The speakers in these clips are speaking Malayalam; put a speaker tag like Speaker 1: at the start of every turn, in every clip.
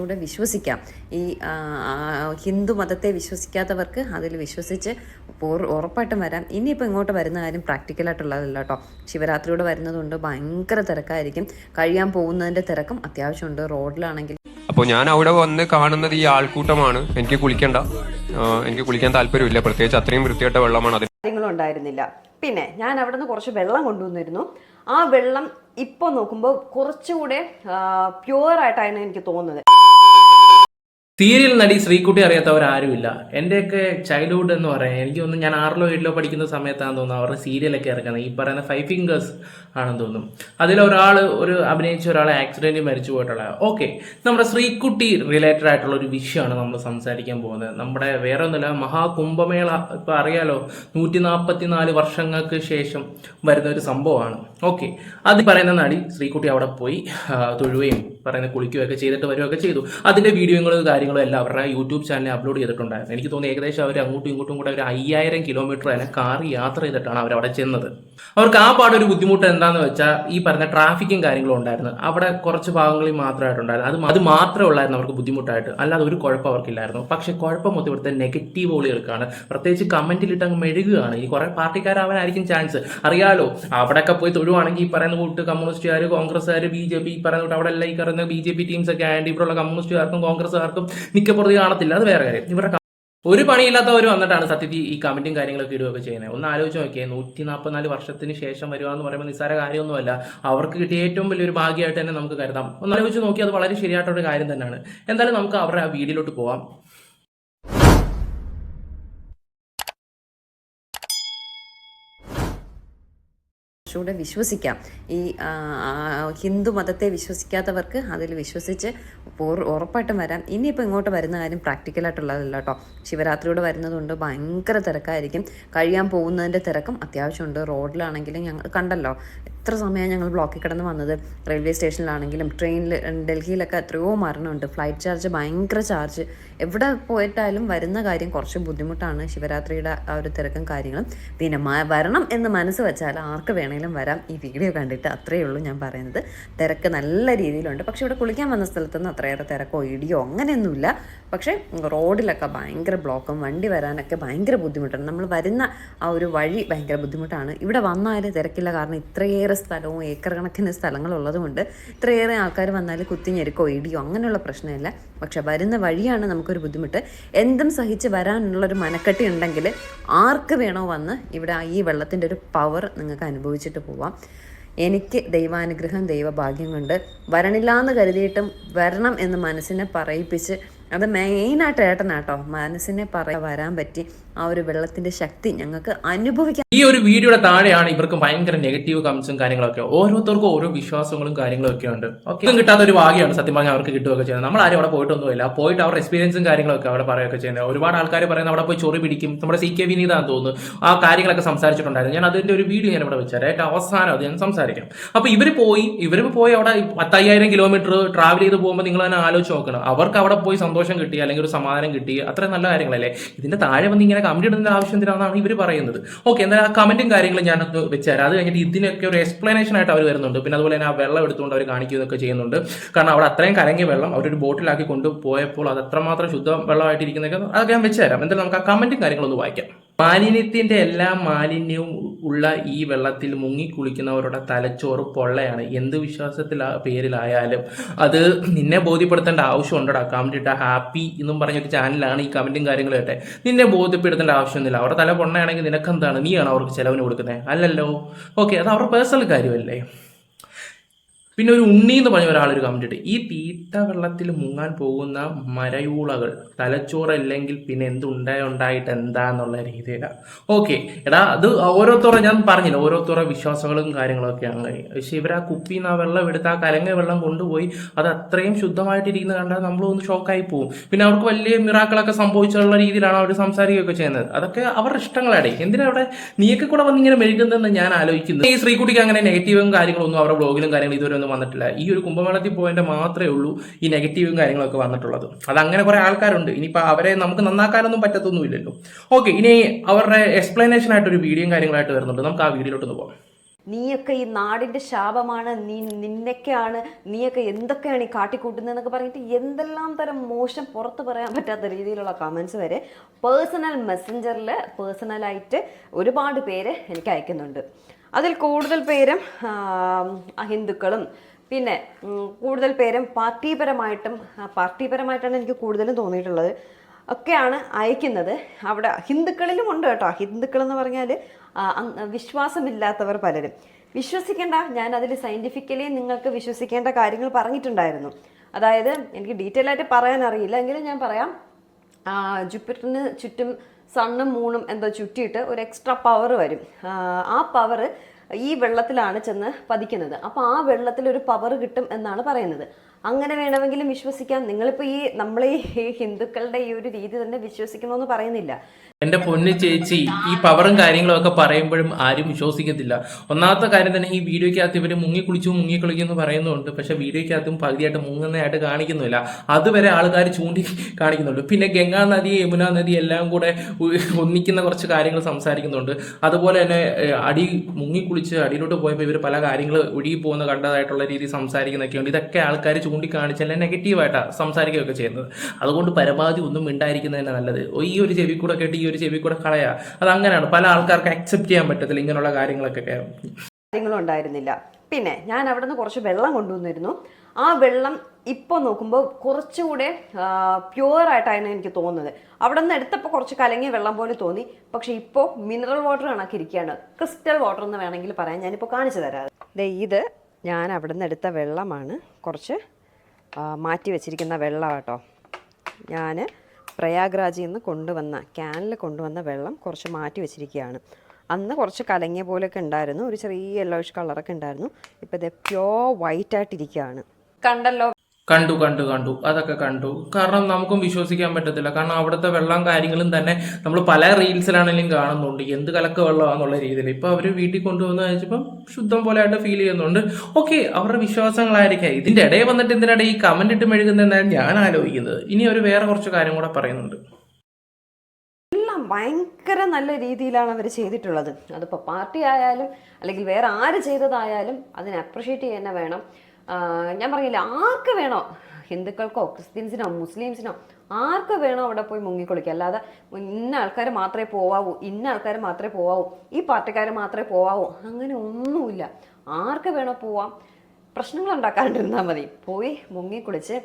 Speaker 1: കുറച്ചുകൂടെ വിശ്വസിക്കാം. ഈ ഹിന്ദു മതത്തെ വിശ്വസിക്കാത്തവർക്ക് അതിൽ വിശ്വസിച്ച് ഉറപ്പായിട്ടും വരാം. ഇനിയിപ്പോൾ ഇങ്ങോട്ട് വരുന്ന കാര്യം പ്രാക്ടിക്കലായിട്ടുള്ളതല്ല കേട്ടോ ശിവരാത്രിയോടെ വരുന്നതുകൊണ്ട് ഭയങ്കര തിരക്കായിരിക്കും. കഴിയാൻ പോകുന്നതിന്റെ തിരക്കും അത്യാവശ്യമുണ്ട്. റോഡിലാണെങ്കിൽ
Speaker 2: അപ്പോൾ ഞാൻ അവിടെ വന്ന് കാണുന്നത് ഈ ആൾക്കൂട്ടമാണ്. എനിക്ക് കുളിക്കണ്ട. എനിക്ക് കുളിക്കാൻ താല്പര്യമില്ല. പ്രത്യേകിച്ച് അത്രയും വൃത്തിയായിട്ട് വെള്ളമാണ് അതിന്
Speaker 1: കാര്യങ്ങളും ഉണ്ടായിരുന്നില്ല. പിന്നെ ഞാൻ അവിടെ നിന്ന് കുറച്ച് വെള്ളം കൊണ്ടുവന്നിരുന്നു. ആ വെള്ളം ഇപ്പോൾ നോക്കുമ്പോൾ കുറച്ചുകൂടെ പ്യുവർ ആയിട്ടാണ് എനിക്ക് തോന്നുന്നത്.
Speaker 3: സീരിയൽ നടി ശ്രീകുട്ടി അറിയാത്തവരാരുമില്ല എന്റെയൊക്കെ ചൈൽഡ്ഹുഡ് എന്ന് പറയാം എനിക്ക് തോന്നുന്നു ഞാൻ ആറിലോ ഏഴിലോ പഠിക്കുന്ന സമയത്താണെന്ന് തോന്നുന്നു അവരുടെ സീരിയലൊക്കെ ഇറക്കുന്നത് ഈ പറയുന്ന ഫൈവ് ഫിംഗേഴ്സ് ആണെന്ന് തോന്നുന്നു. അതിലൊരാൾ ഒരു അഭിനയിച്ച ഒരാൾ ആക്സിഡന്റ് മരിച്ചു പോയിട്ടുള്ള ഓക്കെ നമ്മുടെ ശ്രീകുട്ടി റിലേറ്റഡ് ആയിട്ടുള്ള ഒരു വിഷയമാണ് നമ്മൾ സംസാരിക്കാൻ പോകുന്നത്. നമ്മുടെ വേറെ ഒന്നുമില്ല മഹാകുംഭമേള ഇപ്പോൾ അറിയാലോ നൂറ്റി നാൽപ്പത്തി നാല് വർഷങ്ങൾക്ക് ശേഷം വരുന്ന ഒരു സംഭവമാണ്. ഓക്കെ അത് പറയുന്ന നടി ശ്രീകുട്ടി അവിടെ പോയി തൊഴുകയും പറയുന്ന കുളിക്കുകയൊക്കെ ചെയ്തിട്ട് വരികയൊക്കെ ചെയ്തു. അതിന്റെ വീഡിയോകളും കാര്യങ്ങളും എല്ലാം അവരുടെ യൂട്യൂബ് ചാനലിൽ അപ്ലോഡ് ചെയ്തിട്ടുണ്ടായിരുന്നു എനിക്ക് തോന്നുന്നു ഏകദേശം അവർ അങ്ങോട്ടും ഇങ്ങോട്ടും കൂടെ ഒരു അയ്യായിരം കിലോമീറ്റർ തന്നെ കാർ യാത്ര ചെയ്തിട്ടാണ് അവർ അവിടെ ചെന്നത്. അവർക്ക് ആ പാടൊരു ബുദ്ധിമുട്ട് എന്താണെന്ന് വെച്ചാൽ ഈ പറഞ്ഞ ട്രാഫിക്കും കാര്യങ്ങളും ഉണ്ടായിരുന്നു. അവിടെ കുറച്ച് ഭാഗങ്ങളിൽ മാത്രമായിട്ടുണ്ടായിരുന്നു. അത് അത് മാത്രമേ ഉള്ളായിരുന്നു അവർക്ക് ബുദ്ധിമുട്ടായിട്ട്. അല്ലാതെ ഒരു കുഴപ്പം അവർക്കില്ലായിരുന്നു. പക്ഷേ കുഴപ്പം മൊത്തം ഇവിടുത്തെ നെഗറ്റീവ് ഓളികൾക്കാണ് പ്രത്യേകിച്ച് കമന്റിലിട്ട് അങ്ങ് മെഴുകുകയാണ്. ഈ കുറെ പാർട്ടിക്കാരാവാനായിരിക്കും ചാൻസ് അറിയാലോ അവിടെയൊക്കെ പോയി തൊഴുവാണെങ്കിൽ ഈ പറയുന്ന കൂട്ട് കമ്മ്യൂണിസ്റ്റുകാർ കോൺഗ്രസ്സുകാർ ബി ജെ പി ഈ പറയുന്ന അവിടെ എല്ലാം ഈ പറയുന്ന ബി ജെ പി ടീംസ് ഒക്കെ ആൻഡ് ഇവിടെയുള്ള കമ്മ്യൂണിസ്റ്റുകാർക്കും കോൺഗ്രസ്സുകാർക്കും മിക്കപ്പുറത്ത് കാണത്തില്ല. അത് വേറെ കാര്യം. ഇവരുടെ ഒരു പണിയില്ലാത്തവർ വന്നിട്ടാണ് സത്യത്തിൽ ഈ കമന്റും കാര്യങ്ങളൊക്കെ ഇടുകയൊക്കെ ചെയ്യുന്നത്. ഒന്ന് ആലോചിച്ച് നോക്കിയേ നൂറ്റി നാൽപ്പത്തിനാല് വർഷത്തിന് ശേഷം വരിക എന്ന് പറയുമ്പോൾ നിസ്സാര കാര്യമൊന്നുമല്ല. അവർക്ക് കിട്ടിയ ഏറ്റവും വലിയൊരു ഭാഗ്യമായിട്ട് തന്നെ നമുക്ക് കരുതാം. ഒന്ന് ആലോചിച്ച് നോക്കി അത് വളരെ ശരിയായിട്ടൊരു കാര്യം തന്നെയാണ്. എന്തായാലും നമുക്ക് അവരുടെ ആ വീഡിയോയിലോട്ട് പോവാം.
Speaker 1: കുറച്ചുകൂടെ വിശ്വസിക്കാം. ഈ ഹിന്ദു മതത്തെ വിശ്വസിക്കാത്തവർക്ക് അതിൽ വിശ്വസിച്ച് ഉറപ്പായിട്ടും വരാം. ഇനിയിപ്പോൾ ഇങ്ങോട്ട് വരുന്ന കാര്യം പ്രാക്ടിക്കലായിട്ടുള്ളതല്ല കേട്ടോ. ശിവരാത്രിയോടെ വരുന്നതുകൊണ്ട് ഭയങ്കര തിരക്കായിരിക്കും. കഴിയാൻ പോകുന്നതിന്റെ തിരക്കും അത്യാവശ്യമുണ്ട്. റോഡിലാണെങ്കിലും ഞങ്ങൾ കണ്ടല്ലോ. എത്ര സമയം ഞങ്ങൾ ബ്ലോക്കിൽ കിടന്ന് വന്നത്? റെയിൽവേ സ്റ്റേഷനിലാണെങ്കിലും ട്രെയിനിൽ ഡൽഹിയിലൊക്കെ എത്രയോ മരണമുണ്ട്. ഫ്ലൈറ്റ് ചാർജ് ഭയങ്കര ചാർജ് എവിടെ പോയിട്ടായാലും വരുന്ന കാര്യം കുറച്ച് ബുദ്ധിമുട്ടാണ്. ശിവരാത്രിയുടെ ആ ഒരു തിരക്കും കാര്യങ്ങളും. പിന്നെ വരണം എന്ന് മനസ്സ് വെച്ചാൽ ആർക്ക് വേണമെങ്കിലും വരാം. ഈ വീഡിയോ കണ്ടിട്ട് അത്രയേ ഉള്ളൂ ഞാൻ പറയുന്നത്. തിരക്ക് നല്ല രീതിയിലുണ്ട്. പക്ഷേ ഇവിടെ കുളിക്കാൻ വന്ന സ്ഥലത്തൊന്നും അത്രയേറെ തിരക്കോ ഇടിയോ അങ്ങനെയൊന്നുമില്ല. പക്ഷേ റോഡിലൊക്കെ ഭയങ്കര ബ്ലോക്കും വണ്ടി വരാനൊക്കെ ഭയങ്കര ബുദ്ധിമുട്ടാണ്. നമ്മൾ വരുന്ന ആ ഒരു വഴി ഭയങ്കര ബുദ്ധിമുട്ടാണ്. ഇവിടെ വന്നാൽ തിരക്കില്ല. കാരണം ഇത്രയേറെ സ്ഥലവും ഏക്കർ കണക്കിന് സ്ഥലങ്ങളുള്ളത് കൊണ്ട് ഇത്രയേറെ ആൾക്കാർ വന്നാൽ കുത്തിഞ്ഞെരുക്കോ ഇടിയോ അങ്ങനെയുള്ള പ്രശ്നമില്ല. പക്ഷെ വരുന്ന വഴിയാണ് നമുക്കൊരു ബുദ്ധിമുട്ട്. എന്തും സഹിച്ച് വരാനുള്ളൊരു മനക്കെട്ടി ഉണ്ടെങ്കിൽ ആർക്ക് വേണോ വന്ന് ഇവിടെ ഈ വെള്ളത്തിന്റെ ഒരു പവർ നിങ്ങൾക്ക് അനുഭവിച്ചിട്ട് പോവാം. എനിക്ക് ദൈവാനുഗ്രഹം ദൈവഭാഗ്യം കൊണ്ട് വരണില്ലാന്ന് കരുതിയിട്ടും വരണം എന്ന് മനസ്സിനെ പറയിപ്പിച്ച് അത് മെയിനായിട്ട് ഏട്ടനാട്ടോ മനസ്സിനെ പറ വരാൻ പറ്റി. ആ ഒരു വെള്ളത്തിന്റെ ശക്തി ഞങ്ങൾക്ക് അനുഭവിക്കാം
Speaker 3: ഈ ഒരു വീഡിയോയുടെ താഴെയാണ് ഇവർക്ക് ഭയങ്കര നെഗറ്റീവ് കമന്റ്സും കാര്യങ്ങളൊക്കെ. ഓരോരുത്തർക്കും ഓരോ വിശ്വാസങ്ങളും കാര്യങ്ങളും ഒക്കെ ഉണ്ട് ഇതും കിട്ടാത്ത ഒരു ഭാഗ്യമാണ് സത്യം പറഞ്ഞാൽ അവർക്ക് കിട്ടുകയൊക്കെ ചെയ്യുന്നത്. നമ്മൾ ആരും അവിടെ പോയിട്ടൊന്നുമില്ല. പോയിട്ട് അവരുടെ എക്സ്പീരിയൻസും കാര്യങ്ങളൊക്കെ അവിടെ പറയുകയൊക്കെ ചെയ്യുന്നത്. ഒരുപാട് ആൾക്കാർ പറയുന്നത് അവിടെ പോയി ചൊറി പിടിക്കും. നമ്മുടെ സി കെ വിനീതാന്ന് തോന്നുന്നു. ആ കാര്യങ്ങളൊക്കെ സംസാരിച്ചിട്ടുണ്ടായിരുന്നു. ഞാൻ അതിന്റെ ഒരു വീഡിയോ ഞാൻ ഇവിടെ വെച്ചാൽ ഏറ്റവും അവസാനം അത് ഞാൻ സംസാരിക്കാം. അപ്പൊ ഇവർ പോയി ഇവർ പോയി അവിടെ പത്തയ്യായിരം കിലോമീറ്റർ ട്രാവൽ ചെയ്ത് പോകുമ്പോൾ നിങ്ങൾ തന്നെ ആലോചിച്ച് നോക്കണം. അവർക്ക് അവിടെ പോയി സന്തോഷം കിട്ടി അല്ലെങ്കിൽ ഒരു സമാധാനം കിട്ടി. അത്രയും നല്ല കാര്യങ്ങളല്ലേ? ഇതിന്റെ താഴെ വന്ന് ഇങ്ങനെ കമന്റ് ഇടുന്നതിന്റെ ആവശ്യം എന്തിനാണെന്നാണ് ഇവർ പറയുന്നത്. ഓക്കെ എന്നാൽ ആ കമന്റും കാര്യങ്ങളും ഞാൻ വെച്ചുതരാം അത് കഴിഞ്ഞിട്ട് ഇതിനൊക്കെ ഒരു എക്സ്പ്ലനേഷൻ ആയിട്ട് അവർ വരുന്നുണ്ട്. പിന്നെ അതുപോലെ തന്നെ ആ വെള്ളം എടുത്തുകൊണ്ട് അവർ കാണിക്കുകയൊക്കെ ചെയ്യുന്നുണ്ട്. കാരണം അവിടെ അത്രയും കലങ്ങിയ വെള്ളം അവരൊരു ബോട്ടിലാക്കി കൊണ്ടുപോയപ്പോൾ അത് അത്രമാത്രം ശുദ്ധ വെള്ളമായിട്ടിരിക്കുന്നതൊക്കെ അതൊക്കെ ഞാൻ വെച്ചുതരാം എന്തായാലും നമുക്ക് ആ കമന്റും കാര്യങ്ങളൊന്ന് വായിക്കാം. മാലിന്യത്തിന്റെ എല്ലാ മാലിന്യവും ഉള്ള ഈ വെള്ളത്തിൽ മുങ്ങി കുളിക്കുന്നവരുടെ തലച്ചോറ് പൊള്ളയാണ്. എന്ത് വിശ്വാസത്തിൽ പേരിലായാലും. അത് നിന്നെ ബോധ്യപ്പെടുത്തേണ്ട ആവശ്യമുണ്ടടാ? കമന്റ് ഇട്ട ഹാപ്പി എന്നും പറഞ്ഞൊരു ചാനലാണ് ഈ കമന്റും കാര്യങ്ങളും ഇട്ടെ നിന്നെ ബോധ്യപ്പെടുത്തേണ്ട ആവശ്യമൊന്നുമില്ല. അവരുടെ തല പൊണ്ണയാണെങ്കിൽ നിനക്കെന്താണ്? നീയാണ് അവർക്ക് ചെലവിന് കൊടുക്കുന്നത് അല്ലല്ലോ. ഓക്കെ അത് അവരുടെ പേഴ്സണൽ കാര്യമല്ലേ? പിന്നെ ഒരു ഉണ്ണി എന്ന് പറഞ്ഞ ഒരാൾ ഒരു കമന്റ് ഇട്ട് ഈ തീറ്റ വെള്ളത്തിൽ മുങ്ങാൻ പോകുന്ന മരയൂളകൾ തലച്ചോറല്ലെങ്കിൽ പിന്നെ എന്തുണ്ടായ ഉണ്ടായിട്ട് എന്താന്നുള്ള രീതിയിലാണ് ഓക്കെ എടാ അത് ഓരോരുത്തരുടെ ഞാൻ പറഞ്ഞില്ല ഓരോരുത്തരുടെ വിശ്വാസങ്ങളും കാര്യങ്ങളും ഒക്കെ അങ്ങനെ പക്ഷെ ഇവർ ആ കുപ്പിയിൽ നിന്ന് ആ വെള്ളം എടുത്ത് ആ കലങ്ങ വെള്ളം കൊണ്ടുപോയി അത് അത്രയും ശുദ്ധമായിട്ടിരിക്കുന്ന കണ്ടാൽ നമ്മളൊന്ന് ഷോക്കായി പോകും പിന്നെ അവർക്ക് വലിയ മിറാക്കളൊക്കെ സംഭവിച്ചുള്ള രീതിയിലാണ് അവർ സംസാരിക്കുകയൊക്കെ ചെയ്യുന്നത്. അതൊക്കെ അവരുടെ ഇഷ്ടങ്ങളാണ് എന്തിനാ അവിടെ നീയൊക്കെ കൂടെ വന്ന് ഇങ്ങനെ മെഴുകുന്നതെന്ന് ഞാൻ ആലോചിക്കുന്നത് ഈ ശ്രീകുട്ടിക്ക് അങ്ങനെ നെഗറ്റീവും കാര്യങ്ങളൊന്നും അവരുടെ ബ്ലോഗിലും കാര്യങ്ങളും ഇതുവരെ ഒന്നും വന്നിട്ടില്ല. ഈ ഒരു കുംഭമേളത്തിൽ പോയതിന്റെ മാത്രമേ ഉള്ളൂ ഈ നെഗറ്റീവും കാര്യങ്ങളൊക്കെ വന്നിട്ടുള്ളത്. അത് അങ്ങനെ കുറെ ആൾക്കാരുണ്ട്. ഇനിയിപ്പോൾ അവരെ നമുക്ക് നന്നാക്കാനൊന്നും പറ്റത്തൊന്നുമില്ലല്ലോ. ഓക്കെ ഇനി അവരുടെ എക്സ്പ്ലനേഷൻ ആയിട്ട് ഒരു വീഡിയോയും കാര്യങ്ങളായിട്ട് വരുന്നുണ്ട്. നമുക്ക് ആ വീഡിയോയിലോട്ട് പോകാം
Speaker 4: നീയൊക്കെ ഈ നാടിന്റെ ശാപമാണ് നീ നിന്നൊക്കെയാണ് നീയൊക്കെ എന്തൊക്കെയാണ് ഈ കാട്ടിക്കൂട്ടുന്നതെന്നൊക്കെ പറഞ്ഞിട്ട് എന്തെല്ലാം തരം മോശം പുറത്ത് പറയാൻ പറ്റാത്ത രീതിയിലുള്ള കമൻസ് വരെ പേഴ്സണൽ മെസ്സഞ്ചറിൽ പേഴ്സണലായിട്ട് ഒരുപാട് പേര് എനിക്ക് അയക്കുന്നുണ്ട്. അതിൽ കൂടുതൽ പേരും ഹിന്ദുക്കളും പിന്നെ കൂടുതൽ പേരും പാർട്ടിപരമായിട്ടും പാർട്ടിപരമായിട്ടാണ് എനിക്ക് കൂടുതലും തോന്നിയിട്ടുള്ളത്. ഒക്കെയാണ് അയക്കുന്നത്. അവിടെ ഹിന്ദുക്കളിലും ഉണ്ട് കേട്ടോ. ഹിന്ദുക്കൾ എന്ന് പറഞ്ഞാൽ വിശ്വാസമില്ലാത്തവർ പലരും. വിശ്വസിക്കേണ്ട. ഞാൻ അതിൽ സയന്റിഫിക്കലി നിങ്ങൾക്ക് വിശ്വസിക്കേണ്ട കാര്യങ്ങൾ പറഞ്ഞിട്ടുണ്ടായിരുന്നു. അതായത് എനിക്ക് ഡീറ്റെയിൽ ആയിട്ട് പറയാൻ അറിയില്ല എങ്കിലും ഞാൻ പറയാം. ജൂപ്പിറ്ററിന് ചുറ്റും സണ്ണും മൂണും എന്തോ ചുറ്റിയിട്ട് ഒരു എക്സ്ട്രാ പവർ വരും. ആ, പവർ ഈ വെള്ളത്തിലാണ് ചെന്ന് പതിക്കുന്നത്. അപ്പോൾ ആ വെള്ളത്തിൽ ഒരു പവർ കിട്ടും എന്നാണ് പറയുന്നത്. അങ്ങനെ വേണമെങ്കിലും വിശ്വസിക്കാം. നിങ്ങളിപ്പോൾ ഈ നമ്മളെ ഈ ഹിന്ദുക്കളുടെ ഈ ഒരു രീതി തന്നെ വിശ്വസിക്കണമെന്ന് പറയുന്നില്ല.
Speaker 3: എന്റെ പൊന്നു ചേച്ചി ഈ പവറും കാര്യങ്ങളും ഒക്കെ പറയുമ്പോഴും ആരും വിശ്വസിക്കത്തില്ല. ഒന്നാമത്തെ കാര്യം തന്നെ ഈ വീഡിയോയ്ക്കകത്ത് ഇവർ മുങ്ങി കുളിച്ചു മുങ്ങി കുളിക്കും എന്ന് പറയുന്നുണ്ട്. പക്ഷെ വീഡിയോയ്ക്കകത്തും പകുതിയായിട്ട് മുങ്ങുന്നതായിട്ട് കാണിക്കുന്നില്ല. അതുവരെ ആൾക്കാർ ചൂണ്ടി കാണിക്കുന്നുണ്ട്. പിന്നെ ഗംഗാ നദി യമുന നദി എല്ലാം കൂടെ ഒന്നിക്കുന്ന കുറച്ച് കാര്യങ്ങൾ സംസാരിക്കുന്നുണ്ട്. അതുപോലെ തന്നെ അടി മുങ്ങി കുളിച്ച് അടിയിലോട്ട് പോയപ്പോൾ ഇവർ പല കാര്യങ്ങൾ ഒഴുകി പോകുന്ന കണ്ടതായിട്ടുള്ള രീതി സംസാരിക്കുന്നൊക്കെയുണ്ട്. ഇതൊക്കെ ആൾക്കാർ ചൂണ്ടിക്കാണിച്ച് എല്ലാം നെഗറ്റീവായിട്ടാണ് സംസാരിക്കുകയൊക്കെ ചെയ്യുന്നത്. അതുകൊണ്ട് പരമാവധി ഒന്നും മിണ്ടായിരിക്കുന്നത് തന്നെ നല്ലത് ഈ ഒരു ചെവി കൂടെ കേട്ട് ഈ ഒരു ചെവി കൂടെ കളയാ. അത് അങ്ങനെയാണ് പല ആൾക്കാർക്ക് അക്സെപ്റ്റ് ചെയ്യാൻ പറ്റത്തില്ല ഇങ്ങനെയുള്ള കാര്യങ്ങളൊക്കെ
Speaker 4: കാര്യങ്ങളും ഉണ്ടായിരുന്നില്ല. പിന്നെ ഞാൻ അവിടെ നിന്ന് കുറച്ച് വെള്ളം കൊണ്ടുവന്നിരുന്നു. ആ വെള്ളം ഇപ്പോൾ നോക്കുമ്പോൾ കുറച്ചുകൂടെ ആയിട്ടാണ് എനിക്ക് തോന്നുന്നത്. അവിടെ നിന്ന് എടുത്തപ്പോൾ കുറച്ച് കലങ്ങിയ വെള്ളം പോലെ തോന്നി. പക്ഷെ ഇപ്പോൾ മിനറൽ വാട്ടർ കണക്കിരിക്കുകയാണ് ക്രിസ്റ്റൽ വാട്ടർ എന്ന് വേണമെങ്കിൽ പറയാൻ ഞാനിപ്പോൾ കാണിച്ചു തരാം. ഇത് ഞാൻ അവിടെ നിന്ന് എടുത്ത വെള്ളമാണ്. കുറച്ച് മാറ്റി വെച്ചിരിക്കുന്ന വെള്ളം കേട്ടോ. ഞാൻ പ്രയാഗ്രാജിൽ നിന്ന് കൊണ്ടുവന്ന ക്യാനിൽ കൊണ്ടുവന്ന വെള്ളം കുറച്ച് മാറ്റി വെച്ചിരിക്കുകയാണ്. അന്ന് കുറച്ച് കലങ്ങിയ പോലെയൊക്കെ ഉണ്ടായിരുന്നു. ഒരു ചെറിയ യെല്ലോയിഷ് കളറൊക്കെ ഉണ്ടായിരുന്നു. ഇപ്പോൾ ഇത് പ്യോർ വൈറ്റ് ആയിട്ടിരിക്കുകയാണ്. കണ്ടല്ലോ.
Speaker 3: കണ്ടു കണ്ടു കണ്ടു. അതൊക്കെ കണ്ടു. കാരണം നമുക്കും വിശ്വസിക്കാൻ പറ്റത്തില്ല. കാരണം അവിടുത്തെ വെള്ളം കാര്യങ്ങളും തന്നെ നമ്മൾ പല റീൽസിലാണെങ്കിലും കാണുന്നുണ്ട്. എന്ത് കലക്ക വെള്ളമാണെന്നുള്ള രീതിയിൽ. ഇപ്പൊ അവർ വീട്ടിൽ കൊണ്ടുവന്ന് കഴിച്ചപ്പം ശുദ്ധം പോലെ ആയിട്ട് ഫീൽ ചെയ്യുന്നുണ്ട്. ഓക്കെ അവരുടെ വിശ്വാസങ്ങളായിരിക്കാം. ഇതിന്റെ ഇടയിൽ വന്നിട്ട് എന്തിനാണ് ഈ കമന്റ് ഇട്ട് മെഴുകുന്നതെന്നാണ് ഞാൻ ആലോചിക്കുന്നത്. ഇനി അവർ വേറെ കുറച്ച് കാര്യം കൂടെ പറയുന്നുണ്ട്.
Speaker 4: എല്ലാം ഭയങ്കര നല്ല രീതിയിലാണ് അവർ ചെയ്തിട്ടുള്ളത്. അതിപ്പോൾ പാർട്ടി ആയാലും അല്ലെങ്കിൽ വേറെ ആര് ചെയ്തതായാലും അതിനെ അപ്രിഷ്യേറ്റ് ചെയ്യുന്ന വേണം. ഞാൻ പറയില്ല ആർക്ക് വേണോ ഹിന്ദുക്കൾക്കോ ക്രിസ്ത്യൻസിനോ മുസ്ലിംസിനോ ആർക്ക് വേണോ അവിടെ പോയി മുങ്ങിക്കൊളിക്കുക. അല്ലാതെ ഇന്ന ആൾക്കാർ മാത്രമേ പോവാവൂ ഇന്ന ആൾക്കാർ മാത്രമേ പോവാവൂ ഈ പാർട്ടിക്കാർ മാത്രമേ പോവാവൂ അങ്ങനെ ഒന്നുമില്ല. ആർക്ക് വേണോ പോവാം പ്രശ്നങ്ങൾ ഉണ്ടാക്കാണ്ടിരുന്നാൽ മതി. പോയി മുങ്ങിക്കുളിച്ച്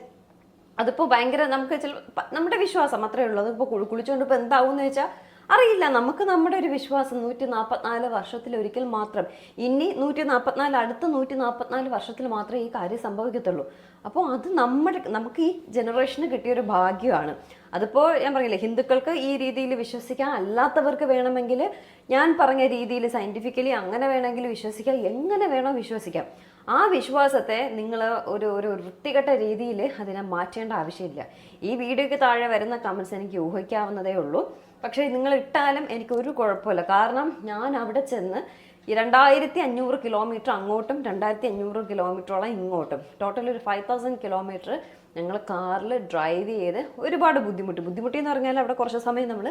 Speaker 4: അതിപ്പോൾ ഭയങ്കര നമുക്ക് ചില നമ്മുടെ വിശ്വാസം അത്രേ ഉള്ളൂ. അതിപ്പോൾ കുളി കുളിച്ചുകൊണ്ട് ഇപ്പോൾ എന്താവും എന്ന് വെച്ചാൽ അറിയില്ല. നമുക്ക് നമ്മുടെ ഒരു വിശ്വാസം നൂറ്റി നാൽപ്പത്തിനാല് വർഷത്തിൽ ഒരിക്കൽ മാത്രം. ഇനി നൂറ്റി നാൽപ്പത്തിനാല് അടുത്ത നൂറ്റി നാൽപ്പത്തിനാല് വർഷത്തിൽ മാത്രമേ ഈ കാര്യം സംഭവിക്കത്തുള്ളൂ. അപ്പോൾ അത് നമ്മുടെ നമുക്ക് ഈ ജനറേഷന് കിട്ടിയൊരു ഭാഗ്യമാണ്. അതിപ്പോൾ ഞാൻ പറഞ്ഞില്ലേ ഹിന്ദുക്കൾക്ക് ഈ രീതിയിൽ വിശ്വസിക്കാം അല്ലാത്തവർക്ക് വേണമെങ്കിൽ ഞാൻ പറഞ്ഞ രീതിയിൽ സയന്റിഫിക്കലി അങ്ങനെ വേണമെങ്കിൽ വിശ്വസിക്കാം. എങ്ങനെ വേണോ വിശ്വസിക്കാം. ആ വിശ്വാസത്തെ നിങ്ങൾ ഒരു ഒരു വൃത്തികെട്ട രീതിയിൽ അതിനെ മാറ്റേണ്ട ആവശ്യമില്ല. ഈ വീഡിയോയ്ക്ക് താഴെ വരുന്ന കമൻസ് എനിക്ക് ഊഹിക്കാവുന്നതേ ഉള്ളൂ. പക്ഷേ നിങ്ങൾ ഇട്ടാലും എനിക്ക് ഒരു കുഴപ്പമില്ല. കാരണം ഞാൻ അവിടെ ചെന്ന് രണ്ടായിരത്തി അഞ്ഞൂറ് കിലോമീറ്റർ അങ്ങോട്ടും രണ്ടായിരത്തി അഞ്ഞൂറ് കിലോമീറ്ററോളം ഇങ്ങോട്ടും. ടോട്ടൽ ഒരു ഫൈവ് തൗസൻഡ് കിലോമീറ്റർ ഞങ്ങൾ കാറിൽ ഡ്രൈവ് ചെയ്ത് ഒരുപാട് ബുദ്ധിമുട്ട്. ബുദ്ധിമുട്ടി എന്ന് പറഞ്ഞാൽ അവിടെ കുറച്ച് സമയം നമ്മൾ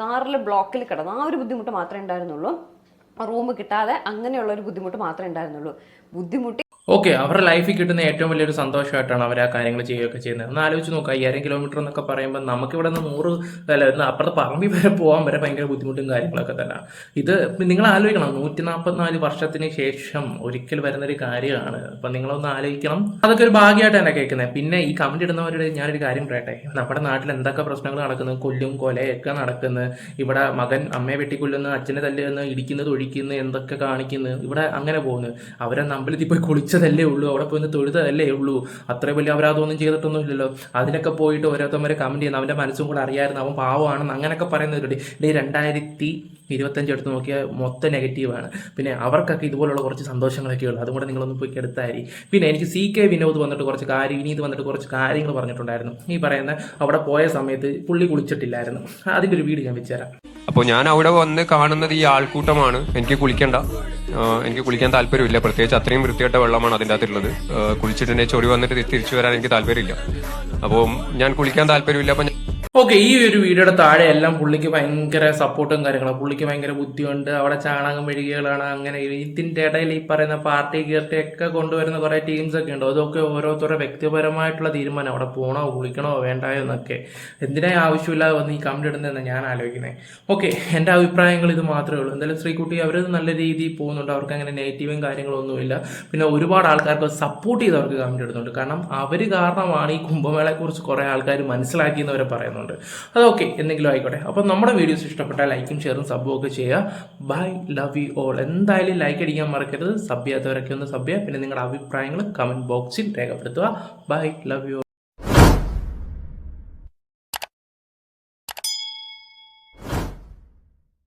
Speaker 4: കാറിൽ ബ്ലോക്കിൽ കിടന്നു ആ ഒരു ബുദ്ധിമുട്ട് മാത്രമേ ഉണ്ടായിരുന്നുള്ളൂ. റൂം കിട്ടാതെ അങ്ങനെയുള്ളൊരു ബുദ്ധിമുട്ട് മാത്രമേ ഉണ്ടായിരുന്നുള്ളൂ. ബുദ്ധിമുട്ടി
Speaker 3: ഓക്കെ അവരുടെ ലൈഫിൽ കിട്ടുന്ന ഏറ്റവും വലിയൊരു സന്തോഷമായിട്ടാണ് അവർ ആ കാര്യങ്ങൾ ചെയ്യുകയൊക്കെ ചെയ്യുന്നത്. ഒന്ന് ആലോചിച്ച് നോക്കുക അയ്യായിരം കിലോമീറ്റർ എന്നൊക്കെ പറയുമ്പോൾ നമുക്ക് ഇവിടെ നിന്ന് നൂറ് അല്ല അപ്പുറത്തെ പറമ്പിൽ വരെ പോകാൻ വരെ ഭയങ്കര ബുദ്ധിമുട്ടും കാര്യങ്ങളൊക്കെ തന്നെ. ഇത് നിങ്ങൾ ആലോചിക്കണം നൂറ്റി നാൽപ്പത്തിനാല് വർഷത്തിന് ശേഷം ഒരിക്കൽ വരുന്നൊരു കാര്യമാണ്. അപ്പം നിങ്ങളൊന്ന് ആലോചിക്കണം. അതൊക്കെ ഒരു ഭാഗ്യമായിട്ട് തന്നെ കേൾക്കുന്നത് പിന്നെ ഈ കമന്റ് ഇടുന്നവരുടെ ഞാനൊരു കാര്യം പറയട്ടെ. നമ്മുടെ നാട്ടിൽ എന്തൊക്കെ പ്രശ്നങ്ങൾ നടക്കുന്നു? കൊല്ലും കൊലയൊക്കെ നടക്കുന്നു. ഇവിടെ മകൻ അമ്മയെ വെട്ടിക്കൊല്ലുന്നു അച്ഛനെ തല്ലുന്നു ഇടിക്കുന്നത് ഒഴിക്കുന്നു എന്തൊക്കെ കാണിക്കുന്നു. ഇവിടെ അങ്ങനെ പോകുന്നു. അവരെ നമ്പലത്തിൽ പോയി കുളിച്ചതല്ലേ ഉള്ളൂ. അവിടെ പോയി തൊഴുതതല്ലേ ഉള്ളൂ. അത്ര വലിയ അപരാധമൊന്നും ചെയ്തിട്ടൊന്നും ഇല്ലല്ലോ അതിനൊക്കെ പോയിട്ട് ഓരോരുത്തന്മാരെ കമന്റ് ചെയ്യുന്നു. അവന്റെ മനസ്സും കൂടെ അറിയായിരുന്നു. അവൻ പാവമാണെന്ന് അങ്ങനെയൊക്കെ പറയുന്നവരുണ്ട് ഡേ രണ്ടായിരത്തി ഇരുപത്തഞ്ച് എടുത്ത് നോക്കിയാൽ മൊത്തം നെഗറ്റീവാണ് പിന്നെ അവർക്കൊക്കെ ഇതുപോലുള്ള കുറച്ച് സന്തോഷങ്ങളൊക്കെ ഉള്ളു. അതും കൂടെ നിങ്ങളൊന്ന് പോയി എടുത്തായി പിന്നെ എനിക്ക് സി കെ വിനോദ് വന്നിട്ട് കുറച്ച് കാര്യം വിനീത് വന്നിട്ട് കുറച്ച് കാര്യങ്ങൾ പറഞ്ഞിട്ടുണ്ടായിരുന്നു. ഈ പറയുന്ന അവിടെ പോയ സമയത്ത് പുള്ളി കുളിച്ചിട്ടില്ലായിരുന്നു. അതിന്റെ ഒരു വീട് ഞാൻ വെച്ചുതരാം.
Speaker 2: അപ്പോൾ ഞാൻ അവിടെ വന്ന് കാണുന്നത് ഈ ആൾക്കൂട്ടമാണ്. എനിക്ക് കുളിക്കണ്ട. എനിക്ക് കുളിക്കാൻ താല്പര്യമില്ല. പ്രത്യേകിച്ച് അത്രയും വൃത്തിയായിട്ട വെള്ളമാണ് അതിന്റെ അകത്തുള്ളത്. കുളിച്ചിട്ടുണ്ടെങ്കിൽ ചൊറി വന്നിട്ട് തിരിച്ചു വരാൻ എനിക്ക് താല്പര്യമില്ല. അപ്പോൾ ഞാൻ കുളിക്കാൻ താല്പര്യമില്ല അപ്പം
Speaker 3: ഓക്കെ ഈ ഒരു വീഡിയോയുടെ താഴെ എല്ലാം പുള്ളിക്ക് ഭയങ്കര സപ്പോർട്ടും കാര്യങ്ങളും. പുള്ളിക്ക് ഭയങ്കര ബുദ്ധിയുണ്ട്. അവിടെ ചാണകം മെഴുകികളാണ് അങ്ങനെ ഇതിന്റെ ഇടയിൽ ഈ പറയുന്ന പാർട്ടി കീർത്തി ഒക്കെ കൊണ്ടുവരുന്ന കുറെ ടീംസ് ഒക്കെ ഉണ്ട്. അതൊക്കെ ഓരോരുത്തരുടെ വ്യക്തിപരമായിട്ടുള്ള തീരുമാനം. അവിടെ പോണോ കുളിക്കണോ വേണ്ടായോ എന്നൊക്കെ. എന്തിനാ ആവശ്യമില്ലാതെ വന്ന് ഈ കമന്റ് ഇടുന്നതെന്ന് ഞാൻ ആലോചിക്കുന്നത് ഓക്കെ എന്റെ അഭിപ്രായങ്ങൾ ഇത് മാത്രമേ ഉള്ളൂ. എന്തായാലും ശ്രീകുട്ടി അവർ നല്ല രീതിയിൽ പോകുന്നുണ്ട്. അവർക്ക് അങ്ങനെ നെഗറ്റീവും കാര്യങ്ങളൊന്നുമില്ല പിന്നെ ഒരുപാട് ആൾക്കാർക്ക് സപ്പോർട്ട് ചെയ്ത് അവർക്ക് കമന്റ് ഇടുന്നുണ്ട്. കാരണം അവർ കാരണമാണ് ഈ കുംഭമേളയെക്കുറിച്ച് കുറേ ആൾക്കാർ മനസ്സിലാക്കിയെന്നവരെ പറയുന്നുണ്ട്. അതൊക്കെ എന്തെങ്കിലും ആയിക്കോട്ടെ. അപ്പോൾ നമ്മുടെ വീഡിയോസ് ഇഷ്ടപ്പെട്ടാൽ ലൈക്കും ഷെയറും സബ്ബും ഒക്കെ ചെയ്യുക. ബൈ ലവ് യു ഓൾ എന്തായാലും ലൈക്ക് അടിക്കാൻ മറക്കരുത്. സബ് ചെയ്യാത്തവരൊക്കെ ഒന്ന് സബ് ചെയ്യുക. പിന്നെ നിങ്ങളുടെ അഭിപ്രായങ്ങൾ കമന്റ് ബോക്സിൽ രേഖപ്പെടുത്തുക. By love U